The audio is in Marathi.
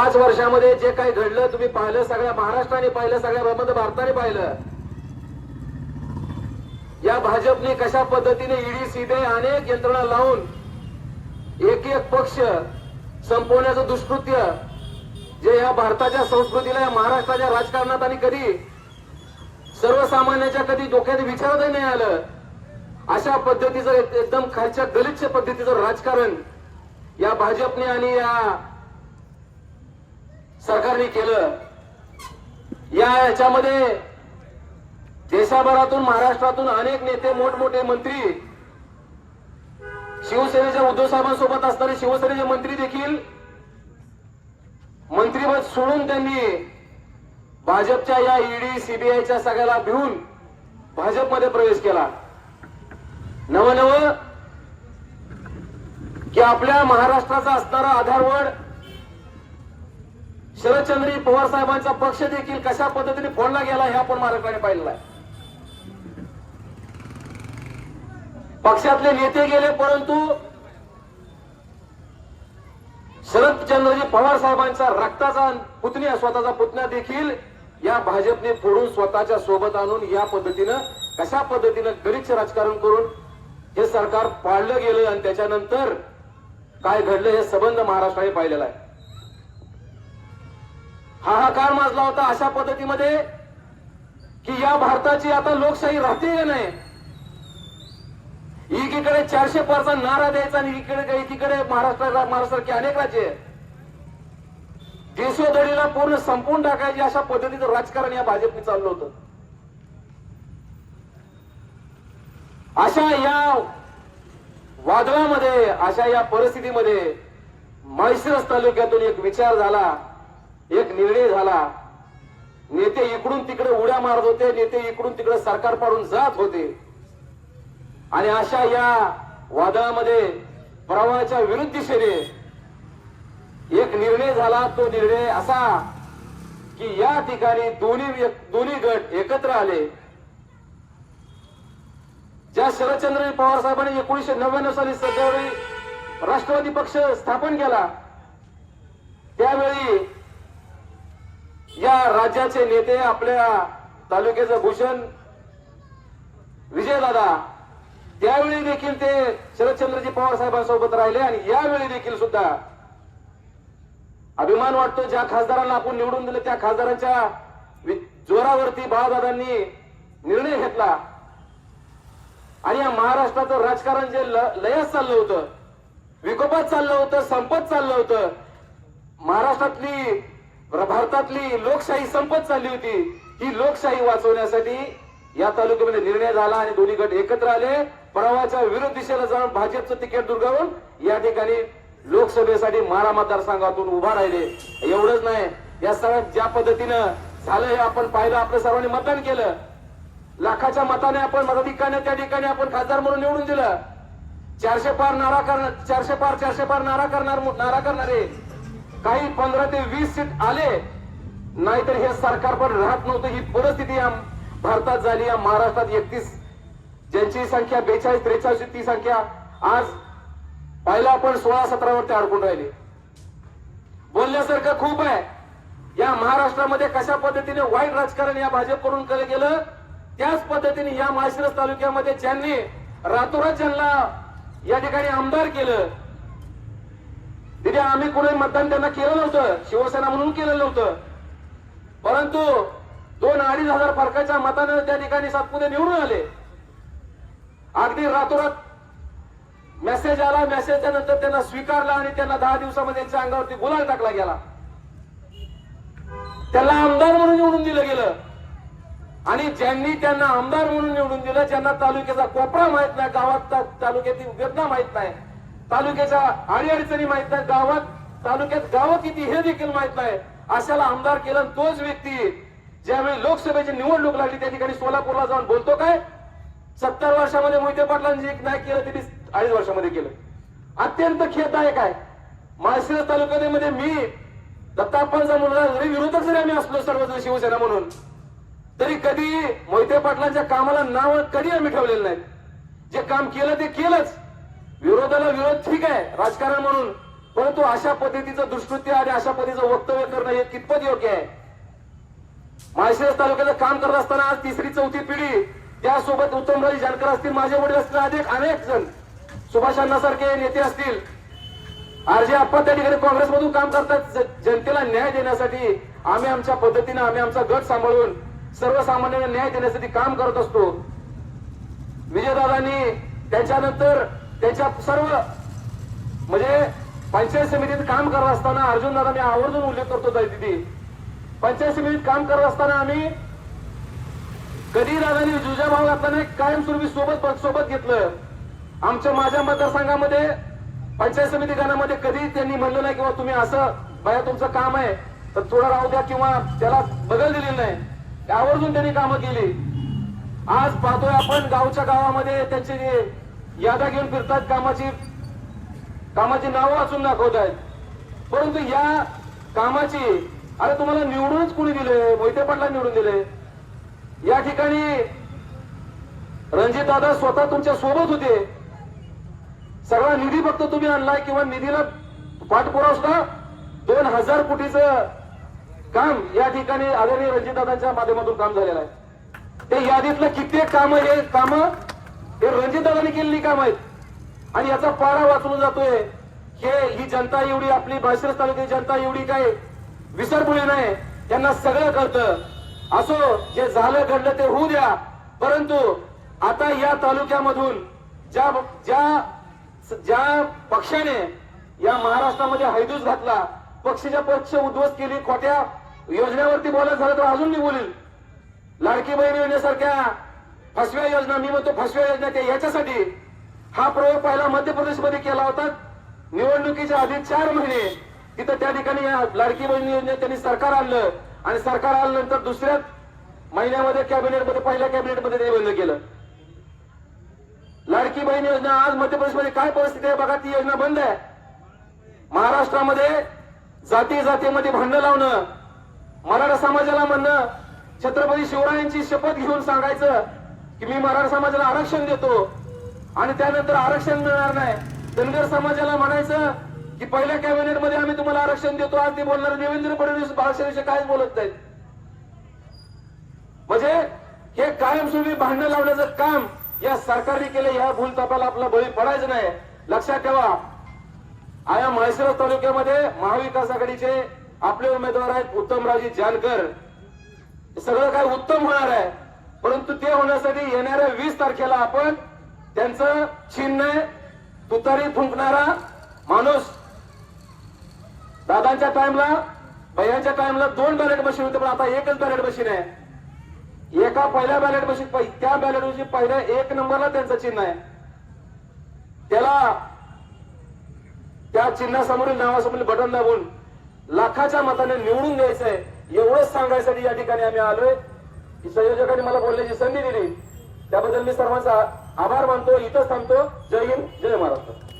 पाच वर्षामध्ये जे काही घडलं तुम्ही पाहिलं सगळ्या महाराष्ट्राने पाहिलं सगळ्या मध्य भारताने पाहिलं. या भाजपने कशा पद्धतीने ईडी सीबीआय अनेक यंत्रणा लावून एक एक पक्ष संपवण्याचं दुष्कृत्य जे या भारताच्या संस्कृतीला या महाराष्ट्राच्या राजकारणात आणि कधी सर्वसामान्याच्या कधी डोक्यात विचारतही नाही आलं अशा पद्धतीचं एकदम खालच्या गलिच्छ पद्धतीचं राजकारण या भाजपने आणि या सरकारने केलं. या याच्यामध्ये देशाभरातून महाराष्ट्रातून अनेक नेते मोठमोठे मंत्री शिवसेनेच्या उद्धव साहेबांसोबत असणारे शिवसेनेचे मंत्री देखील मंत्रीपद सोडून त्यांनी भाजपच्या या ईडी सीबीआयच्या सगळ्याला भिवून भाजपमध्ये प्रवेश केला. नव नव की आपल्या महाराष्ट्राचा असणारा आधारवड शरदचंद्री पवार साहेबांचा पक्ष देखील कशा पद्धतीने फोडला गेला हे आपण महाराष्ट्राने पाहिलेला आहे. पक्षातले नेते गेले परंतु शरदचंद्रजी पवार साहेबांचा रक्ताचा पुतण्या स्वतःचा पुतण्या देखील या भाजपने फोडून स्वतःच्या सोबत आणून या पद्धतीनं कशा पद्धतीनं गरीच राजकारण करून हे सरकार पाळलं गेलं आणि त्याच्यानंतर काय घडलं हे संबंध महाराष्ट्राने पाहिलेला आहे. हा हा काळ माजला होता अशा पद्धतीमध्ये की या भारताची आता लोकशाही राहते का नाही? एकीकडे चारशे पारचा नारा द्यायचा आणि इकडे एकीकडे महाराष्ट्र महाराष्ट्रासारखे अनेक राज्य देशोधडीला पूर्ण संपून टाकायचे अशा पद्धतीचं राजकारण या भाजपने चाललं होतं. अशा या वादळामध्ये अशा या परिस्थितीमध्ये म्हैसरस तालुक्यातून एक विचार झाला. एक निर्णय झाला. नेते इकडून तिकडे उड्या मारत होते नेते इकडून तिकडे सरकार पाडून जात होते. आणि अशा या वादळामध्ये प्रवाहाच्या विरुद्ध दिशेने एक निर्णय झाला. तो निर्णय असा की या ठिकाणी दोन्ही दोन्ही गट एकत्र आले. ज्या शरदचंद्र पवार साहेबांनी एकोणीशे नव्याण्णव साली सध्यावेळी राष्ट्रवादी पक्ष स्थापन केला त्यावेळी या राज्याचे नेते आपल्या तालुक्याचं भूषण विजयदादा त्यावेळी देखील ते शरदचंद्रजी पवार साहेबांसोबत राहिले आणि यावेळी देखील सुद्धा अभिमान वाटतो ज्या खासदारांना आपण निवडून दिले त्या खासदारांच्या जोरावरती बाळादादांनी निर्णय घेतला. आणि या महाराष्ट्राचं राजकारण जे लयच चाललं होतं विकोपात चाललं होतं संपत चाललं होतं महाराष्ट्रातली भारतातली लोकशाही संपत चालली होती. ही लोकशाही वाचवण्यासाठी या तालुक्यामध्ये निर्णय झाला आणि दोन्ही गट एकत्र आले. प्रवाहाच्या विरोध दिशेला जाऊन भाजपचं तिकीट दुर्गावून या ठिकाणी लोकसभेसाठी मारा मतदारसंघातून उभा राहिले. एवढंच नाही या सगळ्यात ज्या पद्धतीनं झालं हे आपण पाहिलं आपल्या सर्वांनी मतदान केलं. लाखाच्या मताने आपण मताधिकाने त्या ठिकाणी आपण खासदार म्हणून निवडून दिलं. चारशे पार नारा करणार चारशे पार चारशे पार नारा करणार नारा करणारे काही पंधरा ते वीस सीट आले नाहीतर हे सरकार पण राहत नव्हतं. ही परिस्थिती या भारतात झाली. या महाराष्ट्रात एकतीस ज्यांची संख्या बेचाळीस त्रेचाळीस ती संख्या आज पहिला आपण सोळा सतरावरती अडकून राहिली. बोलण्यासारखं खूप आहे. या महाराष्ट्रामध्ये कशा पद्धतीने वाईट राजकारण या भाजपकडून केलं गेलं त्याच पद्धतीने या माळशिरस तालुक्यामध्ये ज्यांनी रातोरात ज्यांना या ठिकाणी आमदार केलं तिथे आम्ही कुणी मतदान त्यांना केलं नव्हतं. शिवसेना म्हणून केलं नव्हतं. परंतु दोन अडीच हजार फरकाच्या मतानं त्या ठिकाणी सातपुते निवडून आले. अगदी रातोरात मेसेज आला. मेसेजच्या नंतर त्यांना स्वीकारला आणि त्यांना दहा दिवसामध्ये त्यांच्या अंगावरती गुलाल टाकला गेला. त्याला आमदार म्हणून निवडून दिलं गेलं. आणि ज्यांनी त्यांना आमदार म्हणून निवडून दिलं ज्यांना तालुक्याचा कोपरा माहीत नाही गावात तालुक्यातील वेदना माहीत नाही तालुक्याच्या अडीअडचणी माहीत नाही गावात. तालुक्यात गावं किती हे देखील माहीत नाही. अशाला आमदार केलं तोच व्यक्ती ज्यावेळी लोकसभेची निवडणूक लागली त्या ठिकाणी सोलापूरला जाऊन बोलतो काय? सत्तर वर्षामध्ये मोहिते पाटलांनी जे नाही केलं त्यांनी अडीच वर्षामध्ये केलं. अत्यंत खेद आहे माळशिरस तालुक्यामध्ये मी दत्तापांचा मुलगा जरी विरोधक जरी आम्ही असलो सर्वजण शिवसेना म्हणून तरी कधी मोहिते पाटलांच्या कामाला नाव कधी आम्ही ठेवलेलं नाही जे काम केलं ते केलंच. विरोधाला विरोध ठीक आहे राजकारण म्हणून. परंतु अशा पद्धतीचं दुष्कृत्य आणि अशा पद्धतीचं वक्तव्य करणं हे कितपत योग्य आहे? माळशिरस तालुक्याचं काम करत असताना आज तिसरी चौथी पिढी त्यासोबत उत्तमराजे जानकर असतील माझे वडील असतील अनेक अनेक जण सुभाष अण्णासारखे नेते असतील. आरजे आप्पा त्या ठिकाणी काँग्रेसमधून काम करतात. जनतेला न्याय देण्यासाठी आम्ही आमच्या पद्धतीने आम्ही आमचा गट सांभाळून सर्वसामान्यांना न्याय देण्यासाठी काम करत असतो. विजयदादांनी त्याच्यानंतर त्याच्या सर्व म्हणजे पंचायत समितीत काम करत असताना अर्जुन दादा मी आवर्जून उल्लेख करतो तिथे. पंचायत समितीत काम करत असताना आम्ही कधी दादानी जुजा भाव घातला कायमस्वरूपी सोबत सोबत घेतलं. आमच्या माझ्या मतदारसंघामध्ये पंचायत समिती गणामध्ये कधी त्यांनी म्हणलं नाही किंवा तुम्ही असं बाया तुमचं काम आहे तर थोडं राहू द्या किंवा त्याला बदल दिलेली नाही. आवर्जून त्यांनी कामं केली. आज पाहतोय आपण गावच्या गावामध्ये त्यांचे यादा याद्या घेऊन फिरतात कामाची कामाची नावं वाचून दाखवत आहेत. परंतु या कामाची अरे तुम्हाला निवडूनच कुणी दिले? मोहिते पाटला निवडून दिले. या ठिकाणी रणजित दादा स्वतः तुमच्यासोबत होते. सगळा निधी फक्त तुम्ही आणलाय किंवा निधीला पाठपुरावा सुद्धा दोन हजार कोटीचं काम या ठिकाणी आदरणीय रणजित दादांच्या माध्यमातून काम झालेलं आहे. ते यादीतलं कित्येक काम हे काम हे रणजित दादांनी केलेली काम आहेत. आणि याचा पारा वाचून जातोय. हे ही जनता एवढी आपली बाशिरस तालुक्याची जनता एवढी काय विसरपुळी नाही. त्यांना सगळं कळतं. असो जे झालं घडलं ते होऊ द्या. परंतु आता या तालुक्यामधून ज्या ज्या ज्या पक्षाने या महाराष्ट्रामध्ये हैदूस घातला पक्षाच्या पक्ष उद्ध्वस्त केली खोट्या योजनेवरती बोलायचं झालं तर अजून मी बोलील लाडकी बहीण योजनेसारख्या फसव्या योजना मी म्हणतो फसव्या योजना त्या याच्यासाठी हा प्रयोग पहिला मध्य प्रदेशमध्ये केला होता. निवडणुकीच्या आधी चार महिने तिथं त्या ठिकाणी या लाडकी बहीण योजनेत त्यांनी सरकार आणलं आणि सरकार आल्यानंतर दुसऱ्याच महिन्यामध्ये कॅबिनेटमध्ये पहिल्या कॅबिनेटमध्ये त्यांनी बंद केलं. लाडकी बहीण योजना आज मध्य प्रदेशमध्ये काय परिस्थिती आहे बघा ती योजना बंद आहे. महाराष्ट्रामध्ये जाती जातीमध्ये भांडण लावणं मराठा समाजाला म्हणणं छत्रपती शिवरायांची शपथ घेऊन सांगायचं की मी मराठा समाजाला आरक्षण देतो. आणि त्यानंतर आरक्षण मिळणार नाही. धनगर समाजाला म्हणायचं की पहिल्या कॅबिनेटमध्ये आम्ही तुम्हाला आरक्षण देतो. आज ते बोलणार देवेंद्र फडणवीस भाषेविषयी कायच बोलत नाहीत. म्हणजे हे कायमस्वरूपी भांडण लावण्याचं काम या सरकारने केलं. या भूलतापाला आपला बळी पडायचं नाही. लक्षात ठेवा. आया म्हैसरस तालुक्यामध्ये महाविकास आघाडीचे आपले उमेदवार आहेत उत्तमरावजी जानकर. सगळं काय उत्तम होणार आहे? परंतु ते होण्यासाठी येणाऱ्या वीस तारखेला आपण त्यांचं चिन्ह तुतारी फुंकणारा माणूस दादांच्या टाइमला भैयांच्या टाइमला दोन बॅलेट मशीन होते पण आता एकच बॅलेट मशीन आहे. एका पहिल्या बॅलेट मशीन त्या बॅलेट मशीन पहिल्या एक नंबरला त्यांचं चिन्ह आहे. त्याला त्या चिन्हासमोरील नावासमोरील बटन दाबून लाखाच्या मताने निवडून द्यायचंय एवढंच सांगायसाठी या ठिकाणी आम्ही आलोय. की संयोजकांनी मला बोलण्याची संधी दिली. त्याबद्दल मी सर्वांचा आभार मानतो इथंच थांबतो. जय हिंद जय महाराष्ट्र.